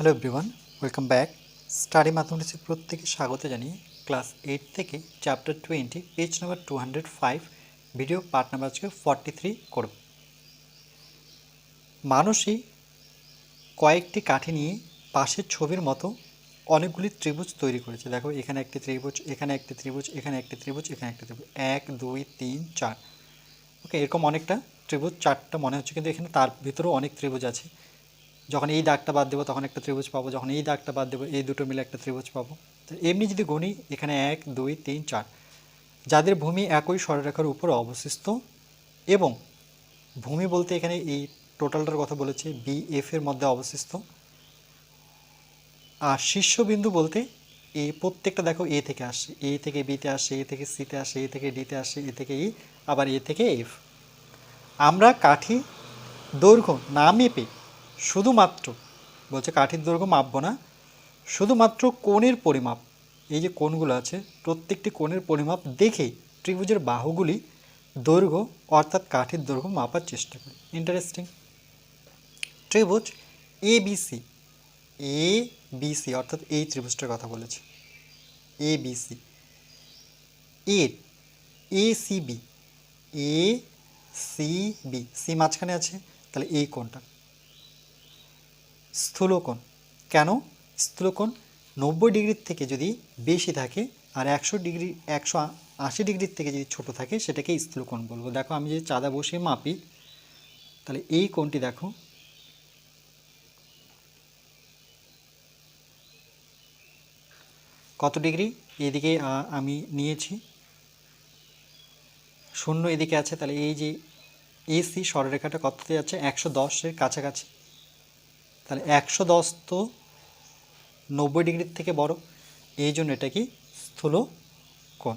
Hello everyone welcome back study ম্যাথমেটিক্সের প্রত্যেকে স্বাগত জানিয়ে ক্লাস এইট থেকে chapter twenty page number two hundred five video part number আজকে forty three করব। মানুষই কয়েকটি কাঠি নিয়ে পাশের ছবির মতো অনেকগুলি ত্রিভুজ তৈরি করেছে। দেখো, এখানে একটি ত্রিভুজ, এখানে একটি ত্রিভুজ, এখানে একটি ত্রিভুজ, এখানে একটি ত্রিভুজ। এক, দুই, তিন, চার। ওকে এরকম অনেকটা ত্রিভুজ, চারটা মনে হচ্ছে, কিন্তু এখানে তার ভিতরেও অনেক ত্রিভুজ আছে। যখন এই দাগটা বাদ দেবো, তখন একটা ত্রিভুজ পাবো। যখন এই দাগটা বাদ দেবো, এই দুটো মিলে একটা ত্রিভুজ পাবো। তো এমনি যদি গণি এখানে এক, দুই, তিন, চার। যাদের ভূমি একই সরলরেখার উপর অবস্থিত এবং ভূমি বলতে এখানে এই টোটালটার কথা বলেছে বি এফ এর মধ্যে অবস্থিত। আর শীর্ষবিন্দু বলতে এই প্রত্যেকটা দেখো এ থেকে আসছে। এ থেকে বিতে আসে এ থেকে সিতে আসে এ থেকে ডিতে আসে এ থেকে ই আবার এ থেকে এফ আমরা কাঠি দৈর্ঘ্য না মেপে শুধুমাত্র, বলছে কাঠির দৈর্ঘ্য মাপবো না, শুধুমাত্র কোণের পরিমাপ, এই যে কোণগুলো আছে, প্রত্যেকটি কোণের পরিমাপ দেখে ত্রিভুজের বাহুগুলি দৈর্ঘ্য অর্থাৎ কাঠির দৈর্ঘ্য মাপার চেষ্টা করি। ইন্টারেস্টিং ত্রিভুজ এ বিসি এ বিসি অর্থাৎ এই ত্রিভুজটার কথা বলেছে। এ বিসি এর A C B A C B C মাঝখানে আছে, তাহলে এই কোণটা। স্থূলকোণ। কেন? স্থূলকোণ নব্বই ডিগ্রির থেকে যদি বেশি থাকে আর একশো ডিগ্রি, একশো আশি ডিগ্রির থেকে যদি ছোট থাকে সেটাকে স্থূলকোণ বলব। দেখো আমি যদি চাঁদা বসিয়ে মাপি, তাহলে এই কোণটি দেখো। কত ডিগ্রি? এদিকে আমি নিয়েছি। শূন্য এদিকে আছে, তাহলে এই যে এসি সরলরেখাটা কততে যাচ্ছে? একশো দশের কাছাকাছি। তাহলে একশো দশ তো নব্বই ডিগ্রির থেকে বড়। এই জন্য এটা কি? স্থূল কোণ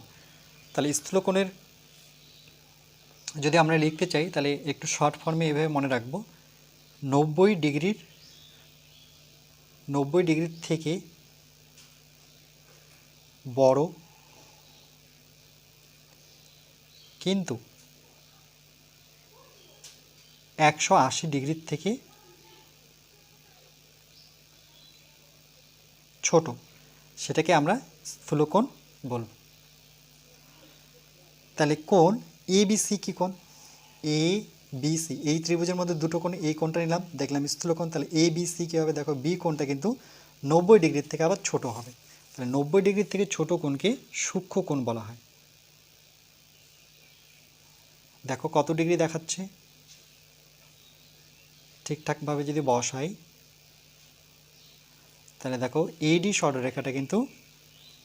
তাহলে স্থূল কোণের যদি আমরা লিখতে চাই, তাহলে একটু শর্ট ফর্মে এভাবে মনে রাখব। নব্বই ডিগ্রির নব্বই ডিগ্রির থেকে বড়। কিন্তু একশো আশি ডিগ্রির থেকে ছোট, সেটাকে আমরা স্থূলকোণ বলব। তাহলে কোণ এ বিসি কী কোণ? এ বিসি এই ত্রিভুজের মধ্যে দুটো কোণ, এই কোণটা নিলাম, দেখলাম স্থূলকোণ। তাহলে এ বিসি কী হবে দেখো বি কোণটা কিন্তু নব্বই ডিগ্রির থেকে আবার ছোট হবে। তাহলে নব্বই ডিগ্রির থেকে ছোট কোণকে সূক্ষ্ম কোণ বলা হয়। দেখো কত ডিগ্রি দেখাচ্ছে? ঠিকঠাকভাবে যদি বসাই তাহলে দেখো এডি সরলরেখাটা কিন্তু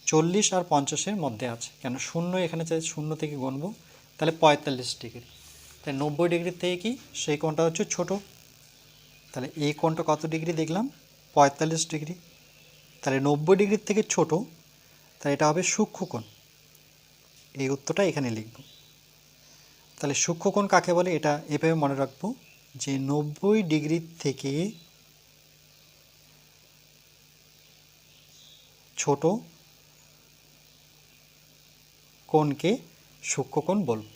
চল্লিশ আর পঞ্চাশের মধ্যে আছে। কেন? শূন্য এখানে চাই, শূন্য থেকে গুনবো। তাহলে পঁয়তাল্লিশ ডিগ্রি। তাই নব্বই ডিগ্রির থেকে কি? সেই কোণটা হচ্ছে ছোট। তাহলে এই কোণটা কত ডিগ্রি দেখলাম? পঁয়তাল্লিশ ডিগ্রি। তাহলে নব্বই ডিগ্রির থেকে ছোট। তাহলে এটা হবে সূক্ষ্মকোণ এই উত্তরটা এখানে লিখব। তাহলে সূক্ষ্মকোণ কাকে বলে? এটা এভাবে মনে রাখব যে নব্বই ডিগ্রির থেকে ছোট কোণকে সূক্ষ্মকোণ বলব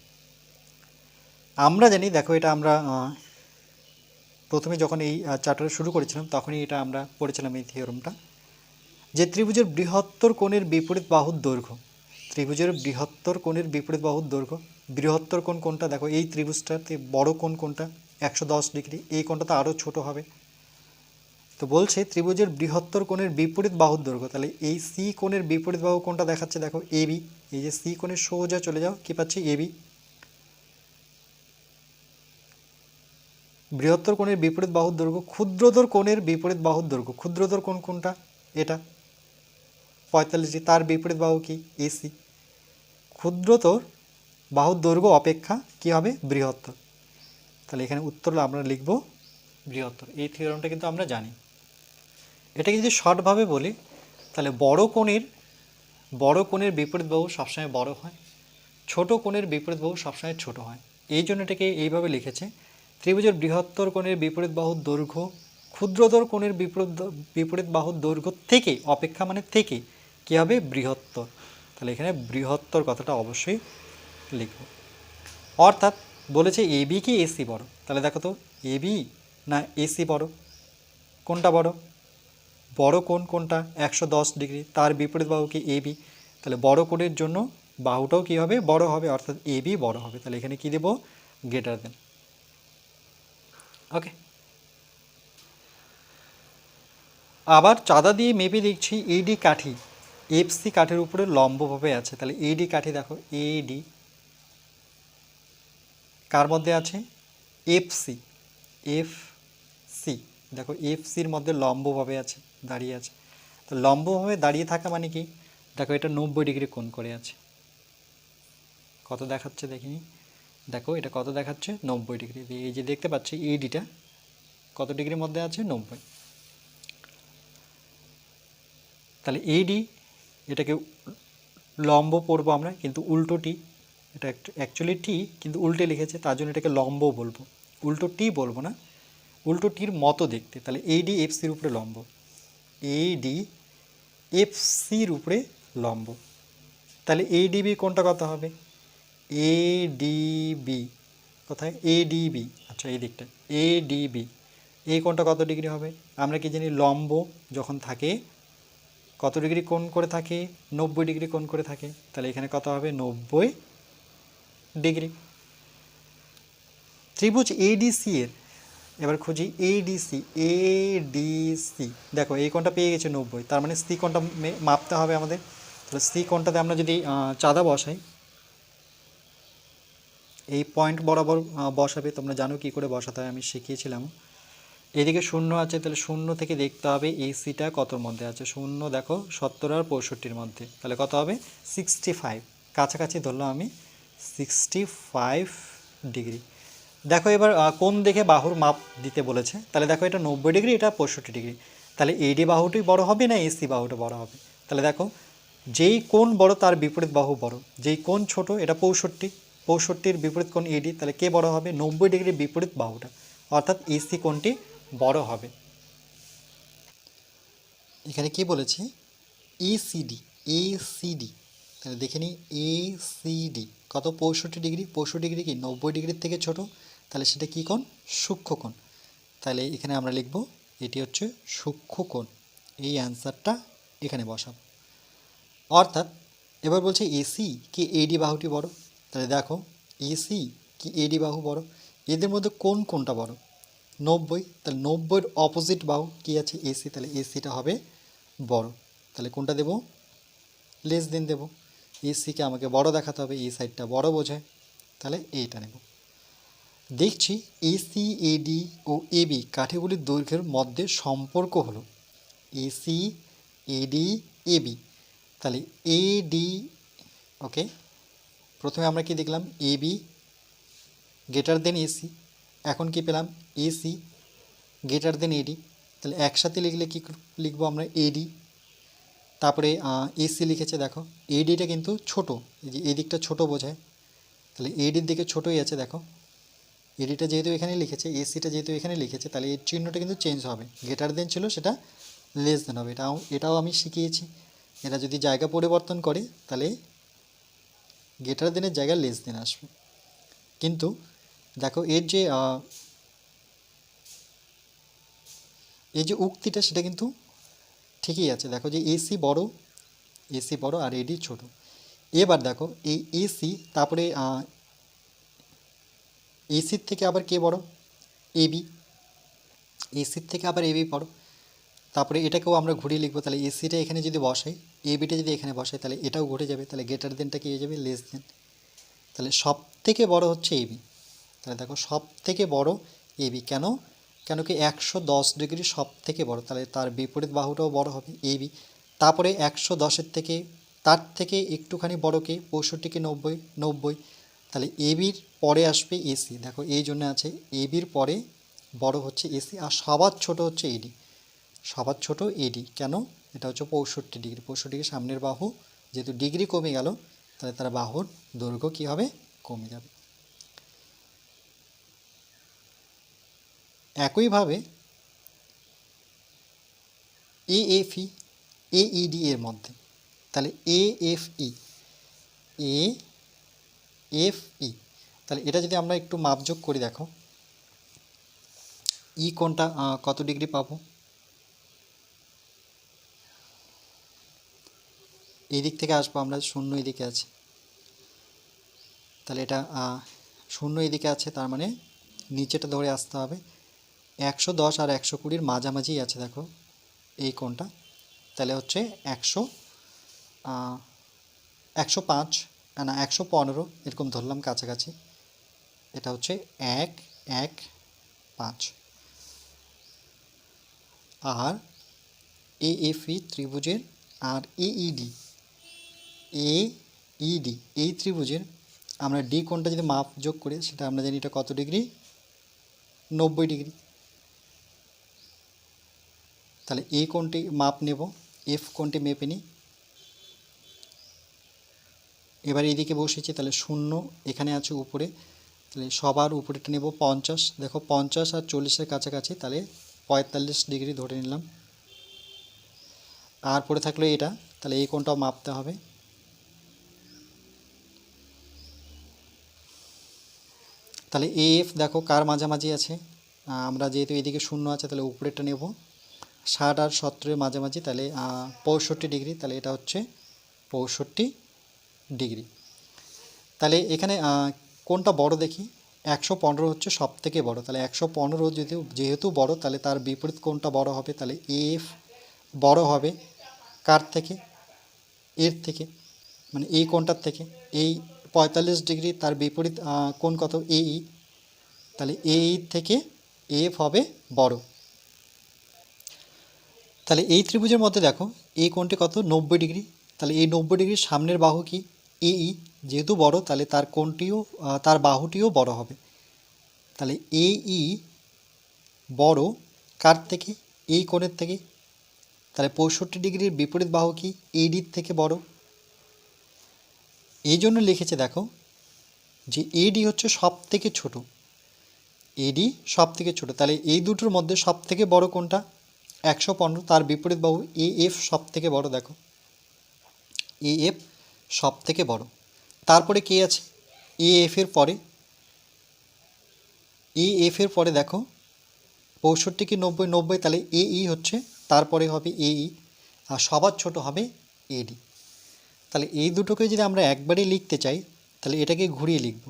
আমরা জানি, দেখো এটা আমরা প্রথমে যখন এই চ্যাপ্টার শুরু করেছিলাম, তখনই এটা আমরা পড়েছিলাম এই থিওরমটা, যে ত্রিভুজের বৃহত্তর কোণের বিপরীত বাহুর দৈর্ঘ্য, ত্রিভুজের বৃহত্তর কোণের বিপরীত বাহুর দৈর্ঘ্য, বৃহত্তর কোণ কোনটা দেখো এই ত্রিভুজটাতে বড় কোণ কোনটা একশো দশ ডিগ্রি, এই কোণটা তো আরও ছোট হবে তো বলছে ত্রিভুজের বৃহত্তর কোণের বিপরীত বাহুর দৈর্ঘ্য। তাহলে এই সি কোণের বিপরীত বাহু কোনটা দেখাচ্ছে, দেখো এবি এই যে সি কোণের সোজা চলে যাও, কি পাচ্ছি? এবি বৃহত্তর কোণের বিপরীত বাহুর দৈর্ঘ্য, ক্ষুদ্রতর কোণের বিপরীত বাহুর দৈর্ঘ্য। ক্ষুদ্রতর কোণ কোনটা এটা। পঁয়তাল্লিশ তার বিপরীত বাহু কি? এসি ক্ষুদ্রতর বাহুর দৈর্ঘ্য অপেক্ষা কি হবে? বৃহত্তর। তাহলে এখানে উত্তর আমরা লিখব বৃহত্তর। এই থিওরামটা কিন্তু আমরা জানি। এটাকে যদি শর্টভাবে বলি, তাহলে বড় কোণের বড় কোণের বিপরীত বাহু সবসময় বড় হয়, ছোট কোণের বিপরীত বাহু সবসময় ছোট হয়। এই জন্য এটাকে এইভাবে লিখেছে, ত্রিভুজের বৃহত্তর কোণের বিপরীত বাহুর দৈর্ঘ্য, ক্ষুদ্রতর কোণের বিপরীত বিপরীত বাহুর দৈর্ঘ্য থেকে, অপেক্ষা মানে থেকে, কী হবে? বৃহত্তর। তাহলে এখানে বৃহত্তর কথাটা অবশ্যই লিখব। অর্থাৎ বলেছে এবি কি এসি বড়? তাহলে দেখো তো এবি না এসি বড়? কোনটা বড়? বড় কোণ কোনটা একশো দশ ডিগ্রি, তার বিপরীত বাহু কি এ বি? তাহলে বড় কোণের জন্য বাহুটাও কী হবে? বড় হবে, অর্থাৎ এ বি বড় হবে। তাহলে এখানে কী দেবো? গ্রেটার দেন ওকে আবার চাঁদা দিয়ে মেপে দেখছি এডি কাঠি। এফসি কাঠের উপরে লম্বভাবে আছে। তাহলে এডি কাঠি দেখো এডি কার মধ্যে আছে? এফসি। এফ সি দেখো এফ সির মধ্যে লম্বভাবে আছে। দাঁড়িয়ে আছে। তো লম্বভাবে দাঁড়িয়ে থাকা মানে কি? দেখো, এটা নব্বই ডিগ্রি কোণ করে আছে। কত দেখাচ্ছে দেখিনি? দেখো, এটা কত দেখাচ্ছে? নব্বই ডিগ্রি। এই যে দেখতে পাচ্ছি এডিটা কত ডিগ্রির মধ্যে আছে? নব্বই। তাহলে এডি এটাকে লম্ব পড়ব আমরা, কিন্তু উল্টো টি এটা অ্যাকচুয়ালি টি কিন্তু উল্টে লিখেছে, তার জন্য এটাকে লম্ব বলব। উল্টো টি বলব না, উল্টো টির মতো দেখতে। তাহলে এডি এফ সির উপরে লম্ব। এডি এফ সির উপরে লম্ব। তাহলে এডিবি কোনটা কত হবে? এডিবি কোথায়? এডিবি আচ্ছা এই দিকটা। এডিবি এই কোনটা কত ডিগ্রি হবে? আমরা কি জানি লম্ব যখন থাকে, কত ডিগ্রি কোণ করে থাকে? নব্বই ডিগ্রি কোণ করে থাকে। তাহলে এখানে কত হবে? নব্বই ডিগ্রি। ত্রিভুজ এডিসি এর এবার খুঁজি এডিসি এডিসি দেখো, এই কোনটা পেয়ে গেছে নব্বই। তার মানে সি কোণটা মে- মাপতে হবে আমাদের। তাহলে সি কোণটাতে আমরা যদি চাঁদা বসাই, এই পয়েন্ট বরাবর বসাবে, তোমরা জানো কি করে বসাতে হয়, আমি শিখিয়েছিলাম। এদিকে শূন্য আছে, তাহলে শূন্য থেকে দেখতে হবে এসিটা কতর মধ্যে আছে। শূন্য দেখো, সত্তর আর পঁয়ষট্টির মধ্যে। তাহলে কত হবে? সিক্সটি ফাইভ কাছাকাছি ধরলাম আমি সিক্সটি ফাইভ ডিগ্রি দেখো এবার কোন দেখে বাহুর মাপ দিতে বলেছে? তাহলে দেখো এটা নব্বই ডিগ্রি, এটা পঁয়ষট্টি ডিগ্রি। তাহলে এডি বাহুটি বড় হবে না এসি বাহুটা বড় হবে? তাহলে দেখো, যেই কোন বড় তার বিপরীত বাহু বড়। যেই কোন ছোট, এটা পঁয়ষট্টি। পঁয়ষট্টির বিপরীত কোণ এডি তাহলে কে বড় হবে? নব্বই ডিগ্রির বিপরীত বাহুটা। অর্থাৎ এসি কোণটি বড় হবে। এখানে কি বলেছে? এসিডি এসিডি তাহলে দেখে নিই এসিডি কত? পঁয়ষট্টি ডিগ্রি। পঁয়ষট্টি ডিগ্রি কি? নব্বই ডিগ্রির থেকে ছোট? তাহলে সেটা কী কোণ? সূক্ষ্ম কোণ। তাহলে এখানে আমরা লিখব এটি হচ্ছে সূক্ষ্ম কোণ। এই অ্যান্সারটা এখানে বসাবো। অর্থাৎ এবার বলছে এসি কি এডি বাহুটি বড়? তাহলে দেখো এসি কি এডি বাহু বড়? এদের মধ্যে কোন কোনটা বড়? নব্বই। তাহলে নব্বইয়ের অপোজিট বাহু কী আছে? এসি তাহলে এসিটা হবে বড়। তাহলে কোনটা দেব? লেস দিন দেব। এসিকে আমাকে বড় দেখাতে হবে। এই সাইডটা বড় বোঝায়। তাহলে এইটা নেব। দেখছি এসি এডি ও এবি কাঠিগুলির দৈর্ঘ্যের মধ্যে সম্পর্ক হলো এসি এডি এবি তাহলে এডি ওকে প্রথমে আমরা কি দেখলাম? এবি গ্রেটার দেন এসি এখন কি পেলাম? এসি গ্রেটার দেন এডি তাহলে একসাথে লিখলে কি লিখব আমরা? এডি তারপরে এসি লিখেছে, দেখো। এডিটা কিন্তু ছোট, এই যে এদিকটা ছোট বোঝায়। তাহলে এডির দিকে ছোটোই আছে, দেখো। এডিটা যেহেতু এখানে লিখেছে এসিটা যেহেতু এখানে লিখেছে, তাহলে এর চিহ্নটা কিন্তু চেঞ্জ হবে। গ্রেটার দেন ছিল সেটা লেস দেন হবে। এটাও এটাও আমি শিখিয়েছি। এটা যদি জায়গা পরিবর্তন করে, তাহলে গ্রেটার দেনের জায়গায় লেস দেন আসবে। কিন্তু দেখো, এর যে এই যে উক্তিটা সেটা কিন্তু ঠিকই আছে। দেখো যে এসি বড় এসি বড় আর এডি ছোট। এবার দেখো, এই এসি তারপরে এসির থেকে আবার কে বড়? এবি এসির থেকে আবার এবি বড়। তারপরে এটাকেও আমরা ঘুরিয়ে লিখব, তাহলে এসিটা এখানে যদি বসাই এবিটা যদি এখানে বসাই, তাহলে এটাও ঘুরে যাবে, তাহলে গ্রেটার দেনটা কি যাবে? লেস দেন তাহলে সব থেকে বড় হচ্ছে এবি তাহলে দেখো সব থেকে বড় এবি কেন? কেন কি একশো দশ ডিগ্রি সব থেকে বড়, তাহলে তার বিপরীত বাহুটাও বড় হবে এবি তারপরে একশো দশের থেকে, তার থেকে একটুখানি বড় কে? পঁয়ষট্টি কি? নব্বই নব্বই। তাহলে এবির পরে আসবে এসি দেখো, এই জন্য আছে এবির পরে বড় হচ্ছে এসি আর সবার ছোট হচ্ছে এডি সবার ছোট এডি কেন? এটা হচ্ছে পঁয়ষট্টি ডিগ্রি। পঁয়ষট্টি ডিগ্রি সামনের বাহু, যেহেতু ডিগ্রি কমে গেল, তাহলে তার বাহুর দৈর্ঘ্য কী হবে? কমে যাবে। একইভাবে এএফই এইডি এর মধ্যে। তাহলে এ এএফই এ এফ ই তাহলে এটা যদি আমরা একটু মাপযোগ করি দেখো। ই কোনটা? আহ, কত ডিগ্রি পাবো? এই দিক থেকে আসব আমরা শূন্য এদিকে আছে। তাহলে এটা শূন্য এদিকে আছে তার মানে নিচেটা ধরে আসতে হবে। একশো দশ আর একশো কুড়ির মাঝামাঝি আছে দেখো। এই কোণটা তাহলে হচ্ছে একশো একশো পাঁচ। না একশো পনেরো, এরকম ধরলাম কাছাকাছি। এটা হচ্ছে এক এক, পাঁচ। আর এ এফ ই ত্রিভুজের আর এ ইডি এ ইডি এই ত্রিভুজের আমরা ডি কোণটা যদি মাপ যোগ করি, সেটা আমরা জানি এটা কত ডিগ্রি? নব্বই ডিগ্রি। তাহলে এ কোণটি মাপ নেব? এফ কোণটি মেপে নিই? এবার এদিকে বসেছি, তাহলে শূন্য, এখানে আছে উপরে, তাহলে সবার উপরেটা নেব, পঞ্চাশ। দেখো, পঞ্চাশ আর চল্লিশের কাছাকাছি, তাহলে পঁয়তাল্লিশ ডিগ্রি ধরে নিলাম। আর পরে থাকল এটা, তাহলে এই কোণটাও মাপতে হবে। তাহলে এ এফ, দেখো, কার মাঝামাঝি আছে? আমরা যেহেতু এদিকে শূন্য আছে, তাহলে উপরেরটা নেব। ষাট আর সত্তরের মাঝামাঝি, তাহলে পঁয়ষট্টি ডিগ্রি, তাহলে এটা হচ্ছে পঁয়ষট্টি। ডিগ্রি। তাহলে এখানে কোনটা বড় দেখি? একশো পনেরো হচ্ছে সব থেকে বড়। তাহলে একশো পনেরো যদি যেহেতু বড়, তাহলে তার বিপরীত কোনটা বড় হবে? তাহলে এফ বড় হবে কার থেকে? এর থেকে। মানে এই কোনটার থেকে? এই পঁয়তাল্লিশ ডিগ্রি তার বিপরীত কোণ কত? এই তাহলে এই থেকে এফ হবে বড়। তাহলে এই ত্রিভুজের মধ্যে দেখো, এই কোণটি কত? নব্বই ডিগ্রি। তাহলে এই নব্বই ডিগ্রির সামনের বাহু কি? এই যেহেতু বড় তাহলে তার কোণটিও আহ, তার বাহুটিও বড় হবে। তাহলে এই বড় কার থেকে? এই কোণের থেকে। তাহলে পঁয়ষট্টি ডিগ্রির বিপরীত বাহু কি এডির থেকে বড়? এই জন্য লিখেছে দেখো যে এডি হচ্ছে সব থেকে ছোট। এডি সব থেকে ছোট। তাহলে এই দুটোর মধ্যে সব থেকে বড় কোনটা? একশো পনেরো। তার বিপরীত বাহু এ এফ সব থেকে বড় দেখো। এ এফ সব থেকে বড়। তারপরে কে আছে? এ এফ এর পরে। এ এফ এর পরে দেখো, পঁয়ষট্টি কি নব্বই? নব্বই, তাহলে এ ই হচ্ছে, তারপরে হবে এ ই আর সবার ছোট হবে এডি তাহলে এই দুটোকে যদি আমরা একবারে লিখতে চাই, তাহলে এটাকে ঘুরিয়ে লিখব।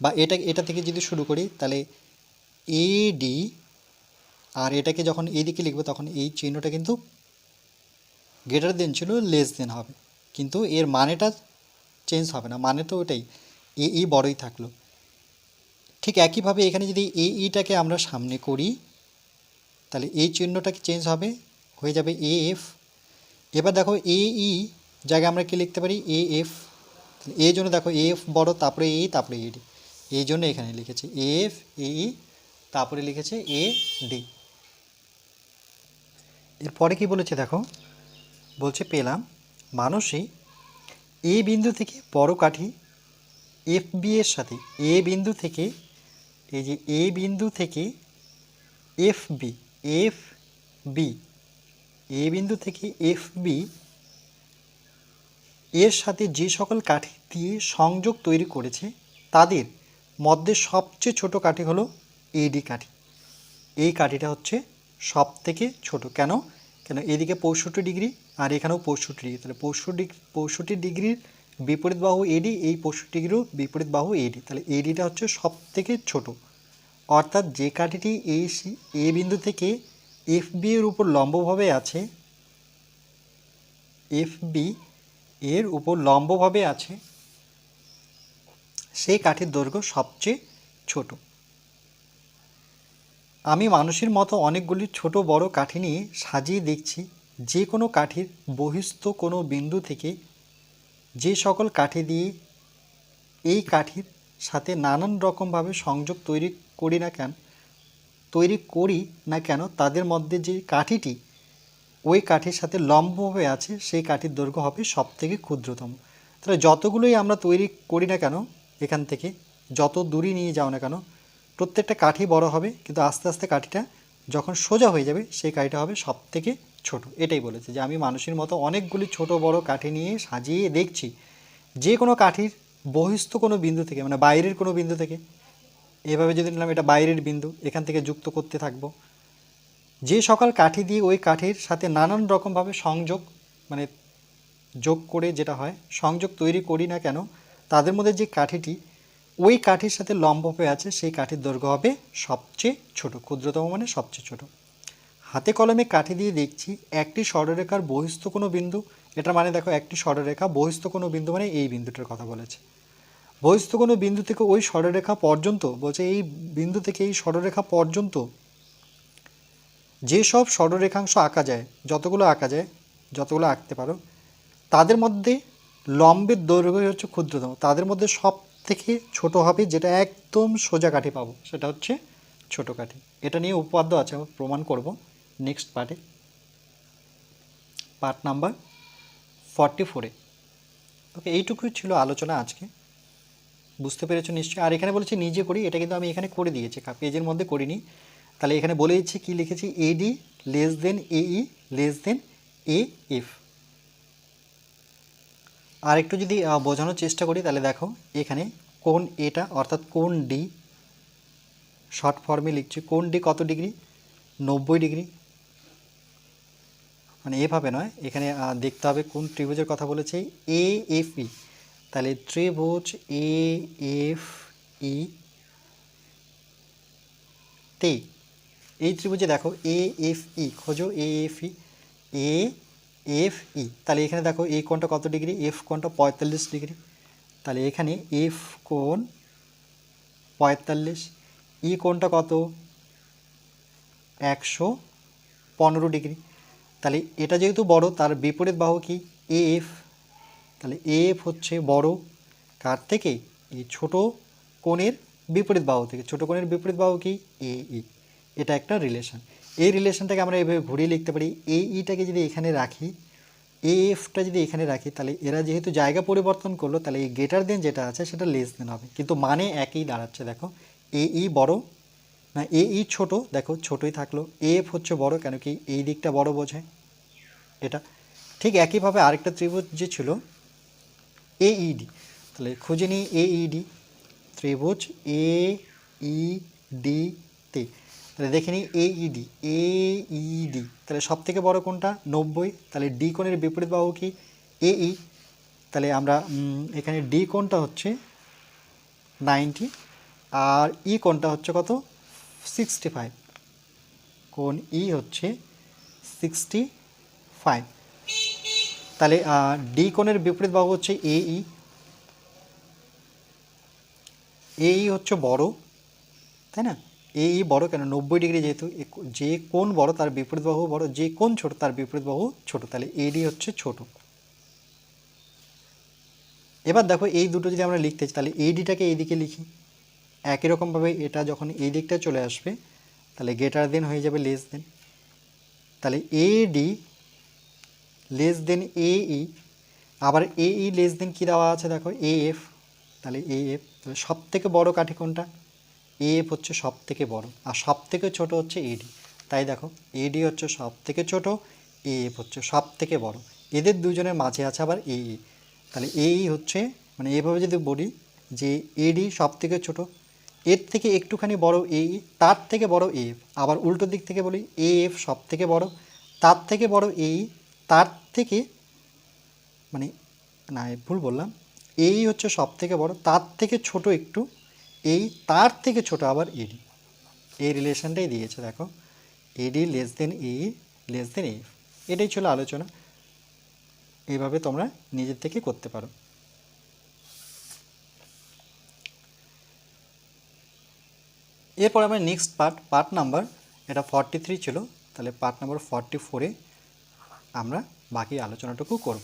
বা এটা এটা থেকে যদি শুরু করি, তাহলে এডি আর এটাকে যখন এইদিকে লিখব, তখন এই চিহ্নটা কিন্তু গ্রেটার দেন ছিল লেস দেন হবে। কিন্তু এর মানেটা চেঞ্জ হবে না। মানে তো ওটাই। এ ই বড়ই থাকল। ঠিক একইভাবে এখানে যদি এ, ইটাকে আমরা সামনে করি, তাহলে এই চিহ্নটা কি চেঞ্জ হবে? হয়ে যাবে এ, এফ। এবার দেখো এ, ই জায়গায় আমরা কি লিখতে পারি? এ, এফ। এ জন্য দেখো এ, এফ বড়, তারপরে এ তারপরে এ, ডি। এই জন্য এখানে লিখেছে এফ, এ, ই, তারপরে লিখেছে এ, ডি। এরপরে কি বলেছে দেখো? বলছে পেলাম। মানুষই এ বিন্দু থেকে বড় কাঠি এফ বি এর সাথে এ বিন্দু থেকে, এই যে এ বিন্দু থেকে F B F B A বিন্দু থেকে এফ বি এর সাথে যে সকল কাঠি দিয়ে সংযোগ তৈরি করেছে, তাদের মধ্যে সবচেয়ে ছোট কাঠি হলো এডি কাঠি। এই কাঠিটা হচ্ছে সব থেকে ছোট। কেন? কেন? এদিকে পঁয়ষট্টি ডিগ্রি আর এখানেও পঁয়ষট্টি ডিগ্রি। তাহলে পঁয়ষট্টি পঁয়ষট্টি ডিগ্রির বিপরীত বাহু এডি এই পঁয়ষট্টি ডিগ্রিও বিপরীত বাহু এডি তাহলে এডিটা হচ্ছে সব থেকে ছোট। অর্থাৎ যে কাঠিটি এই এ বিন্দু থেকে এফ বি এর উপর লম্বভাবে আছে এফ বি এর উপর লম্বভাবে আছে, সেই কাঠির দৈর্ঘ্য সবচেয়ে ছোট। আমি মানুষের মতো অনেকগুলি ছোট বড় কাঠি নিয়ে সাজিয়ে দেখছি। যে কোনো কাঠির বহিস্থ কোনো বিন্দু থেকে যে সকল কাঠি দিয়ে এই কাঠির সাথে নানান রকমভাবে সংযোগ তৈরি করি না কেন, তৈরি করি না কেন, তাদের মধ্যে যে কাঠিটি ওই কাঠির সাথে লম্বভাবে আছে, সেই কাঠির দৈর্ঘ্য হবে সব থেকে ক্ষুদ্রতম। তাহলে যতগুলোই আমরা তৈরি করি না কেন এখান থেকে, যত দূরই নিয়ে যাও না কেন, প্রত্যেকটা কাঠি বড় হবে, কিন্তু আস্তে আস্তে কাঠিটা যখন সোজা হয়ে যাবে, সেই কাঠিটা হবে সব থেকে ছোট, এটাই বলেছে যে আমি মানুষের মতো অনেকগুলি ছোট বড় কাঠি নিয়ে সাজিয়ে দেখছি। যে কোনো কাঠির বহিস্থ কোনো বিন্দু থেকে মানে বাইরের কোনো বিন্দু থেকে, এভাবে যদি নিলাম এটা বাইরের বিন্দু, এখান থেকে যুক্ত করতে থাকব। যে সকল কাঠি দিয়ে ওই কাঠির সাথে নানান রকমভাবে সংযোগ মানে যোগ করে যেটা হয়, সংযোগ তৈরি করি না কেন, তাদের মধ্যে যে কাঠিটি, ওই কাঠির সাথে লম্ব হয়ে আছে, সেই কাঠির দৈর্ঘ্য হবে সবচেয়ে ছোট, ক্ষুদ্রতম মানে সবচেয়ে ছোট। হাতে কলমে কাঠি দিয়ে দেখছি একটি সরলরেখার বহিস্থ কোনো বিন্দু। এটা মানে দেখো একটি সরলরেখা বহিস্থ কোনো বিন্দু মানে এই বিন্দুটার কথা বলেছে। বহিস্থ কোনো বিন্দু থেকে ওই সরলরেখা পর্যন্ত, বলছে এই বিন্দু থেকে এই সরলরেখা পর্যন্ত যেসব সরলরেখাংশ আঁকা যায়, যতগুলো আঁকা যায়, যতগুলো আঁকতে পারো, তাদের মধ্যে লম্বের দৈর্ঘ্য হচ্ছে ক্ষুদ্রতম। তাদের মধ্যে সব থেকে ছোট হবে যেটা একদম সোজা কাঠি পাবো, সেটা হচ্ছে ছোট কাঠি। এটা নিয়ে উপপাদ্য আছে আমি প্রমাণ করব। নেক্সট পার্টে পার্ট নাম্বার ফর্টি ফোরে ওকে এইটুকুই ছিল আলোচনা আজকে। বুঝতে পেরেছ নিশ্চয়ই? আর এখানে বলেছি নিজে করি, এটা কিন্তু আমি এখানে করে দিয়েছি পেজের মধ্যে করিনি। তাহলে এখানে বলে দিচ্ছি কী লিখেছি? এডি লেস দেন এই লেস দেন এ এফ আর একটু যদি বোঝানোর চেষ্টা করি, তাহলে দেখো, এখানে কোন এটা, অর্থাৎ কোন ডি শর্ট ফর্মে লিখছি। কোন ডি কত ডিগ্রি? নব্বই ডিগ্রি। মানে এভাবে নয়। এখানে দেখতে হবে কোন ত্রিভুজের কথা বলেছে। এ এফ ই তাহলে ত্রিভুজ এ এফ ই তে, এই ত্রিভুজে দেখো এ এফ ই খোঁজো A F E A F E তাহলে এখানে দেখো এ কোণটা কত ডিগ্রি? এফ কোণটা পঁয়তাল্লিশ ডিগ্রি। তাহলে এখানে এফ কোণ পঁয়তাল্লিশ ই কোণটা কত? একশো পনেরো ডিগ্রি। তাহলে এটা যেহেতু বড়, তার বিপরীত বাহু কি? এ এফ তাহলে এ এফ হচ্ছে বড় কার থেকে? এই ছোট কোণের বিপরীত বাহু থেকে। ছোট কোণের বিপরীত বাহু কি? এ ই এটা একটা রিলেশন এই রিলেশনটাকে আমরা এভাবে ঘুরিয়ে লিখতে পারি। এ ইটাকে যদি এখানে রাখি এ এফটা যদি এখানে রাখি, তাহলে এরা যেহেতু জায়গা পরিবর্তন করল, তাহলে এই গেটার দেন যেটা আছে, সেটা লেস দেন হবে। কিন্তু মানে একই দাঁড়াচ্ছে, দেখো। এ ই বড় না এ ই ছোট, দেখো, ছোটই থাকল। এফ হচ্ছে বড়, কেন কি এই দিকটা বড় বোঝায় এটা। ঠিক একইভাবে আরেকটা ত্রিভুজ যে ছিল এইডি তাহলে খুঁজে নিই এইডি ত্রিভুজ এ ই ডি তে। তাহলে দেখে নিই এইডি এইডি তাহলে সব থেকে বড় কোনটা? নব্বই। তাহলে ডি কোণের বিপরীত বাহু কি? এই তাহলে আমরা এখানে ডি কোণটা হচ্ছে নাইনটি, আর ই কোণটা হচ্ছে কত? সিক্সটি ফাইভ কোণ ই হচ্ছে সিক্সটি ফাইভ তাহলে ডি কোণের বিপরীত বাহু হচ্ছে এ ই এ ই হচ্ছে বড়, তাই না? এ ই বড় কেন? নব্বই ডিগ্রি যেহেতু, এ যে কোণ বড় তার বিপরীত বাহু বড়, যে কোণ ছোট তার বিপরীত বাহু ছোট। তাহলে এডি হচ্ছে ছোট। এবার দেখো, এই দুটো যদি আমরা লিখতে চাই, তাহলে এইডিটাকে এইদিকে লিখি। একই রকমভাবে এটা যখন এই দিকটা চলে আসবে, তাহলে গেটার দেন হয়ে যাবে লেস দেন তাহলে এডি লেস দেন এ ই আবার এ ই লেস দেন কী দেওয়া আছে দেখো? এ এফ তাহলে এ এফ তাহলে সব থেকে বড় কাঠি কোনটা? এ এফ হচ্ছে সব থেকে বড়, আর সব থেকে ছোট হচ্ছে এডি তাই দেখো এডি হচ্ছে সব থেকে ছোট এ এফ হচ্ছে সব থেকে বড়। এদের দুজনের মাঝে আছে আবার এ ই তাহলে এ ই হচ্ছে মানে এভাবে যদি বলি, যে এডি সব থেকে ছোট এর থেকে একটুখানি বড় এ তার থেকে বড় এ এফ আবার উল্টো দিক থেকে বলি এ এফ সব থেকে বড়, তার থেকে বড় এ তার থেকে মানে না, এ ভুল বললাম এই হচ্ছে সব থেকে বড়, তার থেকে ছোট একটু এই তার থেকে ছোট আবার এডি এই রিলেশনটাই দিয়েছে, দেখো AD less than E less than F এটাই ছিল আলোচনা এইভাবে তোমরা নিজের থেকে করতে পারো। এরপর আমরা নেক্সট পার্ট পার্ট নাম্বার এটা ফর্টি থ্রি ছিল, তাহলে পার্ট নাম্বার ফর্টি ফোরে আমরা বাকি আলোচনাটুকু করব।